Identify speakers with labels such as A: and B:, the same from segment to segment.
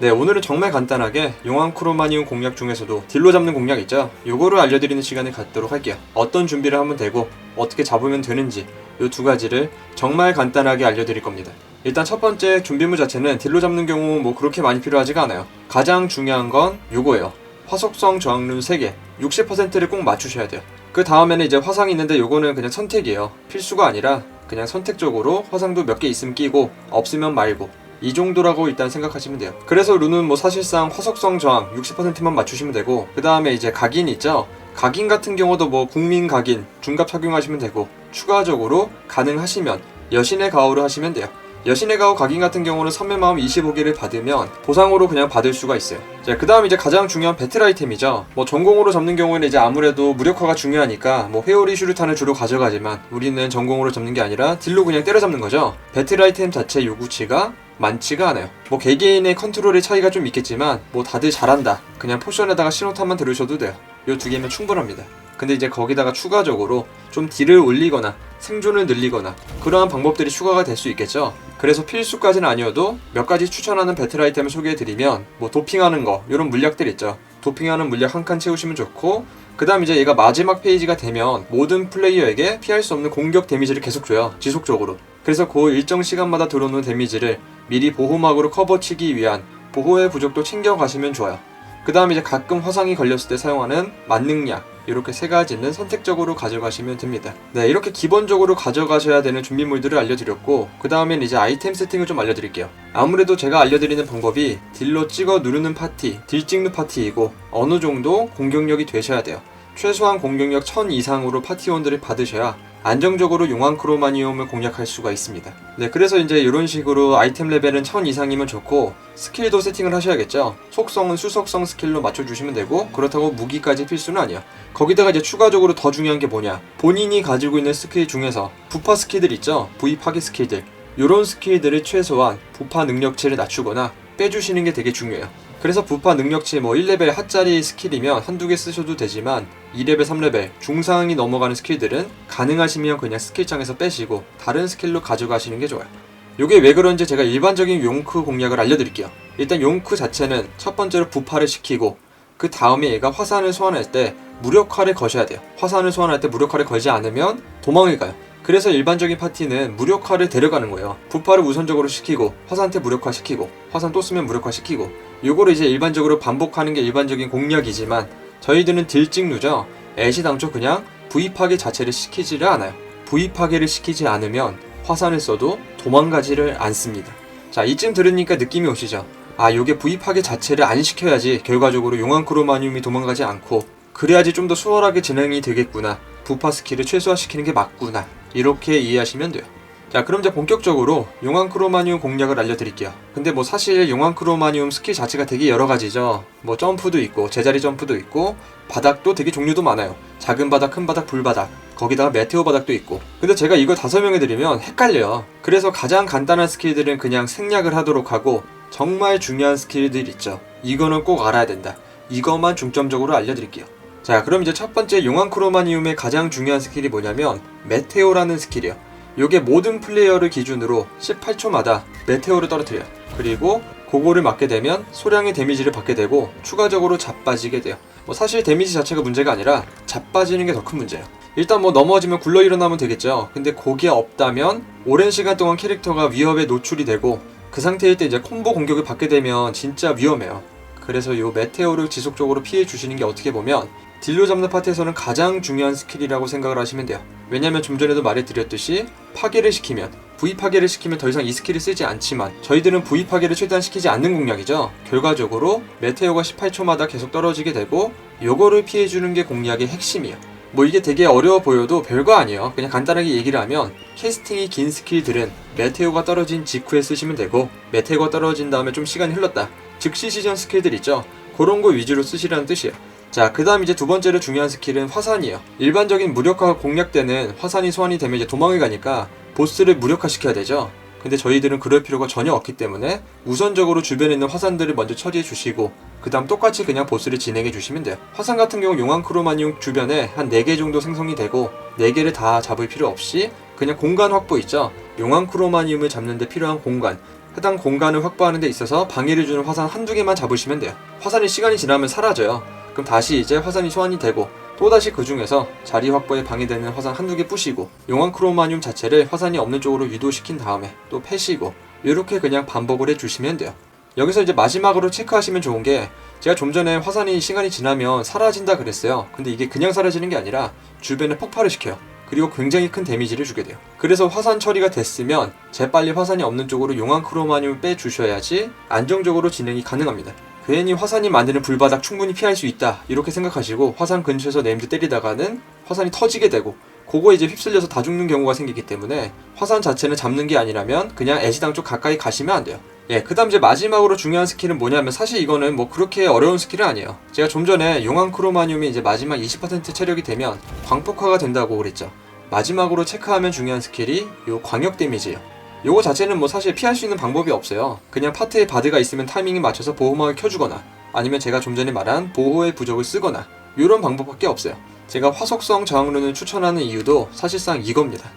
A: 네, 오늘은 정말 간단하게 용왕 크로마니움 공략 중에서도 딜로 잡는 공략 있죠? 요거를 알려드리는 시간을 갖도록 할게요. 어떤 준비를 하면 되고 어떻게 잡으면 되는지 요 두 가지를 정말 간단하게 알려드릴 겁니다. 일단 첫 번째 준비물 자체는 딜로 잡는 경우 뭐 그렇게 많이 필요하지가 않아요. 가장 중요한 건 요거예요. 화속성 저항룬 3개, 60%를 꼭 맞추셔야 돼요. 그 다음에는 이제 화상이 있는데 요거는 그냥 선택이에요. 필수가 아니라 그냥 선택적으로 화상도 몇 개 있으면 끼고 없으면 말고 이 정도라고 일단 생각하시면 돼요. 그래서 룬은 뭐 사실상 화속성 저항 60%만 맞추시면 되고 그 다음에 이제 각인 있죠. 각인 같은 경우도 뭐 국민 각인 중갑 착용하시면 되고 추가적으로 가능하시면 여신의 가오를 하시면 돼요. 여신의 가오 각인 같은 경우는 선멸마음 25개를 받으면 보상으로 그냥 받을 수가 있어요. 자, 그 다음 이제 가장 중요한 배틀 아이템이죠. 뭐 전공으로 잡는 경우에는 이제 아무래도 무력화가 중요하니까 뭐 회오리 슈루탄을 주로 가져가지만 우리는 전공으로 잡는 게 아니라 딜로 그냥 때려잡는 거죠. 배틀 아이템 자체 요구치가 많지가 않아요. 뭐 개개인의 컨트롤의 차이가 좀 있겠지만 뭐 다들 잘한다. 그냥 포션에다가 신호탄만 들으셔도 돼요. 요 두 개면 충분합니다. 근데 이제 거기다가 추가적으로 좀 딜을 올리거나 생존을 늘리거나 그러한 방법들이 추가가 될 수 있겠죠. 그래서 필수까지는 아니어도 몇 가지 추천하는 배틀 아이템을 소개해드리면 뭐 도핑하는 거 이런 물약들 있죠. 도핑하는 물약 한 칸 채우시면 좋고 그 다음 이제 얘가 마지막 페이지가 되면 모든 플레이어에게 피할 수 없는 공격 데미지를 계속 줘요. 지속적으로. 그래서 그 일정 시간마다 들어오는 데미지를 미리 보호막으로 커버치기 위한 보호의 부족도 챙겨가시면 좋아요. 그 다음 이제 가끔 화상이 걸렸을 때 사용하는 만능약 이렇게 세 가지는 선택적으로 가져가시면 됩니다. 네, 이렇게 기본적으로 가져가셔야 되는 준비물들을 알려드렸고 그 다음엔 이제 아이템 세팅을 좀 알려드릴게요. 아무래도 제가 알려드리는 방법이 딜로 찍어 누르는 파티, 딜 찍는 파티이고 어느 정도 공격력이 되셔야 돼요. 최소한 공격력 1000 이상으로 파티원들을 받으셔야 안정적으로 용왕 크로마니움을 공략할 수가 있습니다. 네, 그래서 이제 이런 식으로 아이템 레벨은 1000 이상이면 좋고 스킬도 세팅을 하셔야겠죠. 속성은 수속성 스킬로 맞춰주시면 되고 그렇다고 무기까지 필수는 아니야. 거기다가 이제 추가적으로 더 중요한 게 뭐냐? 본인이 가지고 있는 스킬 중에서 부파 스킬들 있죠. V 파괴 스킬들. 이런 스킬들을 최소한 부파 능력치를 낮추거나 빼주시는 게 되게 중요해요. 그래서 부파 능력치 뭐 1레벨 하짜리 스킬이면 한두 개 쓰셔도 되지만 2레벨, 3레벨 중상이 넘어가는 스킬들은 가능하시면 그냥 스킬창에서 빼시고 다른 스킬로 가져가시는 게 좋아요. 요게 왜 그런지 제가 일반적인 용크 공략을 알려드릴게요. 일단 용크 자체는 첫 번째로 부파를 시키고 그 다음에 얘가 화산을 소환할 때 무력화를 거셔야 돼요. 화산을 소환할 때 무력화를 걸지 않으면 도망을 가요. 그래서 일반적인 파티는 무력화를 데려가는 거예요. 부파를 우선적으로 시키고 화산한테 무력화 시키고 화산 또 쓰면 무력화 시키고 요거를 이제 일반적으로 반복하는 게 일반적인 공략이지만 저희들은 딜찍누죠. 애시 당초 그냥 V 파괴 자체를 시키지를 않아요. V 파괴를 시키지 않으면 화산을 써도 도망가지를 않습니다. 자 이쯤 들으니까 느낌이 오시죠? 아 요게 V 파괴 자체를 안 시켜야지 결과적으로 용암 크로마늄이 도망가지 않고 그래야지 좀 더 수월하게 진행이 되겠구나. 부파 스킬을 최소화시키는 게 맞구나. 이렇게 이해하시면 돼요. 자, 그럼 이제 본격적으로 용암 크로마늄 공략을 알려드릴게요. 근데 뭐 사실 용암 크로마늄 스킬 자체가 되게 여러 가지죠. 뭐 점프도 있고, 제자리 점프도 있고, 바닥도 되게 종류도 많아요. 작은 바닥, 큰 바닥, 불바닥. 거기다가 메테오 바닥도 있고. 근데 제가 이걸 다 설명해드리면 헷갈려요. 그래서 가장 간단한 스킬들은 그냥 생략을 하도록 하고, 정말 중요한 스킬들 있죠. 이거는 꼭 알아야 된다. 이것만 중점적으로 알려드릴게요. 자, 그럼 이제 첫 번째 용암 크로마니움의 가장 중요한 스킬이 뭐냐면 메테오라는 스킬이에요. 요게 모든 플레이어를 기준으로 18초마다 메테오를 떨어뜨려요. 그리고 그거를 맞게 되면 소량의 데미지를 받게 되고 추가적으로 자빠지게 돼요. 뭐 사실 데미지 자체가 문제가 아니라 자빠지는 게 더 큰 문제예요. 일단 뭐 넘어지면 굴러 일어나면 되겠죠. 근데 거기에 없다면 오랜 시간 동안 캐릭터가 위협에 노출이 되고 그 상태일 때 이제 콤보 공격을 받게 되면 진짜 위험해요. 그래서 요 메테오를 지속적으로 피해 주시는 게 어떻게 보면 딜로 잡는 파트에서는 가장 중요한 스킬이라고 생각을 하시면 돼요. 왜냐면 좀 전에도 말해드렸듯이 파괴를 시키면 V 파괴를 시키면 더 이상 이 스킬을 쓰지 않지만 저희들은 V 파괴를 최대한 시키지 않는 공략이죠. 결과적으로 메테오가 18초마다 계속 떨어지게 되고 요거를 피해주는 게 공략의 핵심이에요. 뭐 이게 되게 어려워 보여도 별거 아니에요. 그냥 간단하게 얘기를 하면 캐스팅이 긴 스킬들은 메테오가 떨어진 직후에 쓰시면 되고 메테오가 떨어진 다음에 좀 시간이 흘렀다. 즉시 시전 스킬들 있죠. 그런 거 위주로 쓰시라는 뜻이에요. 자, 그 다음 이제 두 번째로 중요한 스킬은 화산이에요. 일반적인 무력화 공략 때는 화산이 소환이 되면 이제 도망을 가니까 보스를 무력화시켜야 되죠. 근데 저희들은 그럴 필요가 전혀 없기 때문에 우선적으로 주변에 있는 화산들을 먼저 처리해 주시고 그 다음 똑같이 그냥 보스를 진행해 주시면 돼요. 화산 같은 경우 용암 크로마니움 주변에 한 4개 정도 생성이 되고 4개를 다 잡을 필요 없이 그냥 공간 확보 있죠. 용암 크로마니움을 잡는 데 필요한 공간 해당 공간을 확보하는 데 있어서 방해를 주는 화산 한두 개만 잡으시면 돼요. 화산이 시간이 지나면 사라져요. 그럼 다시 이제 화산이 소환이 되고 또다시 그 중에서 자리 확보에 방해되는 화산 한두 개 부시고 용암 크로마늄 자체를 화산이 없는 쪽으로 유도시킨 다음에 또 패시고 이렇게 그냥 반복을 해주시면 돼요. 여기서 이제 마지막으로 체크하시면 좋은 게 제가 좀 전에 화산이 시간이 지나면 사라진다 그랬어요. 근데 이게 그냥 사라지는 게 아니라 주변에 폭발을 시켜요. 그리고 굉장히 큰 데미지를 주게 돼요. 그래서 화산 처리가 됐으면 재빨리 화산이 없는 쪽으로 용암 크로마늄을 빼주셔야지 안정적으로 진행이 가능합니다. 괜히 화산이 만드는 불바닥 충분히 피할 수 있다 이렇게 생각하시고 화산 근처에서 네임드 때리다가는 화산이 터지게 되고 그거 이제 휩쓸려서 다 죽는 경우가 생기기 때문에 화산 자체는 잡는 게 아니라면 그냥 애시당 쪽 가까이 가시면 안 돼요. 예, 그 다음 이제 마지막으로 중요한 스킬은 뭐냐면 사실 이거는 뭐 그렇게 어려운 스킬은 아니에요. 제가 좀 전에 용암 크로마늄이 이제 마지막 20% 체력이 되면 광폭화가 된다고 그랬죠. 마지막으로 체크하면 중요한 스킬이 요 광역 데미지예요. 요거 자체는 뭐 사실 피할 수 있는 방법이 없어요. 그냥 파트에 바드가 있으면 타이밍에 맞춰서 보호막을 켜주거나 아니면 제가 좀 전에 말한 보호의 부적을 쓰거나 이런 방법밖에 없어요. 제가 화속성 저항론을 추천하는 이유도 사실상 이겁니다.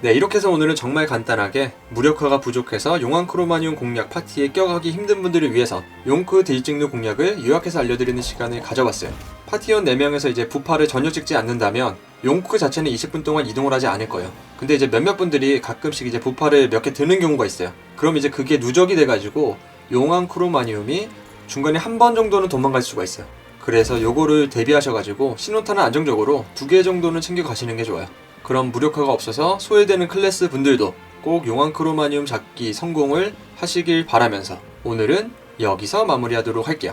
A: 네, 이렇게 해서 오늘은 정말 간단하게 무력화가 부족해서 용암 크로마늄 공략 파티에 껴가기 힘든 분들을 위해서 용크 딜찍누 공략을 요약해서 알려드리는 시간을 가져봤어요. 파티원 4명에서 이제 부파를 전혀 찍지 않는다면 용크 자체는 20분 동안 이동을 하지 않을 거예요. 근데 이제 몇몇 분들이 가끔씩 이제 부파를 몇 개 드는 경우가 있어요. 그럼 이제 그게 누적이 돼가지고 용암 크로마늄이 중간에 한 번 정도는 도망갈 수가 있어요. 그래서 요거를 대비하셔가지고 신호탄은 안정적으로 두 개 정도는 챙겨 가시는 게 좋아요. 그럼 무력화가 없어서 소외되는 클래스 분들도 꼭 용암 크로마늄 잡기 성공을 하시길 바라면서 오늘은 여기서 마무리하도록 할게요.